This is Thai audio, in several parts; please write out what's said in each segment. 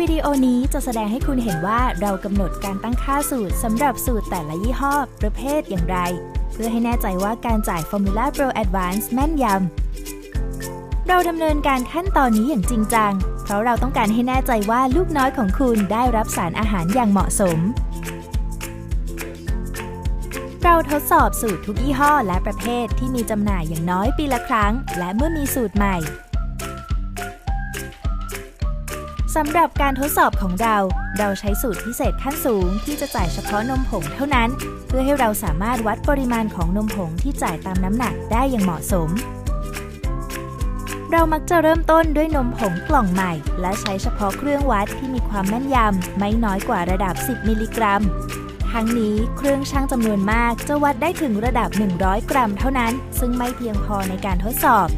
วิดีโอนี้จะแสดงให้คุณเห็นว่าเรากำหนดการตั้งค่าสูตรสำหรับสูตรแต่ละยี่ห้อ ประเภทอย่างไร เพื่อให้แน่ใจว่าการจ่าย Formula Pro Advance แม่นยำ เราดำเนินการขั้นตอนนี้อย่างจริงจัง เพราะเราต้องการให้แน่ใจว่าลูกน้อยของคุณได้รับสารอาหารอย่างเหมาะสม เราทดสอบสูตรทุกยี่ห้อและประเภทที่มีจำหน่ายอย่างน้อยปีละครั้ง และเมื่อมีสูตรใหม่ สำหรับการทดสอบของเรา เราใช้สูตรพิเศษขั้นสูงที่จะจ่ายเฉพาะนมผงเท่านั้น เพื่อให้เราสามารถวัดปริมาณของนมผงที่จ่ายตามน้ำหนักได้อย่างเหมาะสม เรามักจะเริ่มต้นด้วยนมผงกล่องใหม่ และใช้เฉพาะเครื่องวัดที่มีความแม่นยำไม่น้อยกว่าระดับ 10 มิลลิกรัมทั้งนี้เครื่องชั่งจำนวนมากจะวัดได้ถึงระดับ 100 กรัมเท่านั้น ซึ่งไม่เพียงพอในการทดสอบ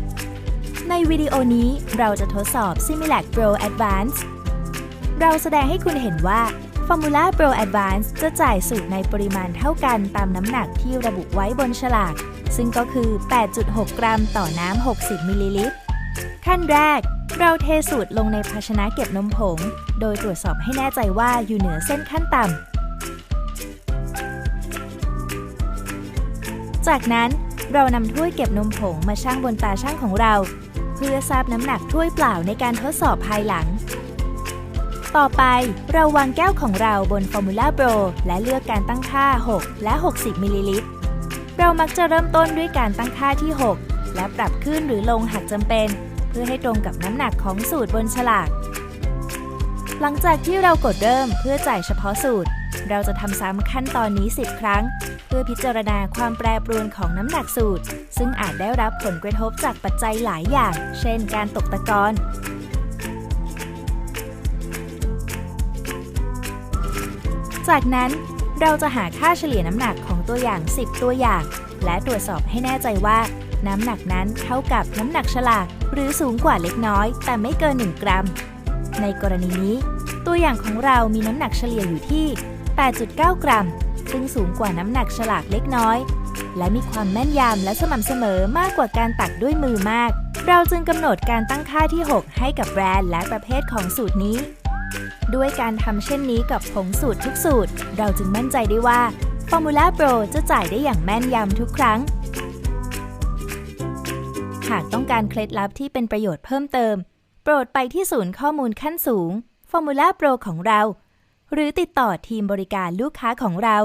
ในวิดีโอนี้เราจะทดสอบ Similac Pro Advance เราแสดงให้คุณเห็นว่า Formula Pro Advance จะจ่ายสูตรในปริมาณเท่ากันตามน้ำหนักที่ระบุไว้บนฉลาก ซึ่งก็คือ 8.6 กรัมต่อน้ำ 60 มิลลิลิตร ขั้นแรก เราเทสูตรลงในภาชนะเก็บนมผง โดยตรวจสอบให้แน่ใจว่าอยู่เหนือเส้นขั้นต่ำ จากนั้นเรานำถ้วยเก็บนมผงมาชั่งบนตาช่างของเรา พื่อทราบน้ำหนักถ้วยเปล่าในการทดสอบภายหลัง ต่อไปเราวางแก้วของเราบน Formula Pro และเลือกการตั้งค่า 6 และ 60มิลลิลิตร เรามักจะเริ่มต้นด้วยการตั้งค่าที่ 6 และปรับขึ้นหรือลงหากจำเป็น เพื่อให้ตรงกับน้ำหนักของสูตรบนฉลาก หลังจากที่เรากดเริ่มเพื่อจ่ายเฉพาะสูตร เราจะทำซ้ำขั้นตอนนี้ 10 ครั้ง พื่อพิจารณาความแปรปรวนของน้ำหนักสูตร ซึ่งอาจได้รับผลกระทบจากปัจจัยหลายอย่าง เช่น การตกตะกอนจากนั้นเราจะหาค่าเฉลี่ยน้ำหนักของตัวอย่าง 10 ตัวอย่าง และตรวจสอบให้แน่ใจว่า น้ำหนักนั้นเท่ากับน้ำหนักฉลาก หรือสูงกว่าเล็กน้อย แต่ไม่เกิน 1 กรัม ในกรณีนี้ ตัวอย่างของเรามีน้ำหนักเฉลี่ยอยู่ที่ 8.9 กรัม ซึ่งสูงกว่าน้ำหนักฉลากเล็กน้อย และมีความแม่นยำและสม่ำเสมอมากกว่าการตักด้วยมือมาก เราจึงกำหนดการตั้งค่าที่ 6 ให้กับแบรนด์และประเภทของสูตรนี้ ด้วยการทำเช่นนี้กับผงสูตรทุกสูตร เราจึงมั่นใจได้ว่า Formula Pro จะจ่ายได้อย่างแม่นยำทุกครั้ง หากต้องการเคล็ดลับที่เป็นประโยชน์เพิ่มเติม โปรดไปที่ศูนย์ข้อมูลขั้นสูง Formula Pro ของเรา หรือติดต่อทีมบริการลูกค้าของเรา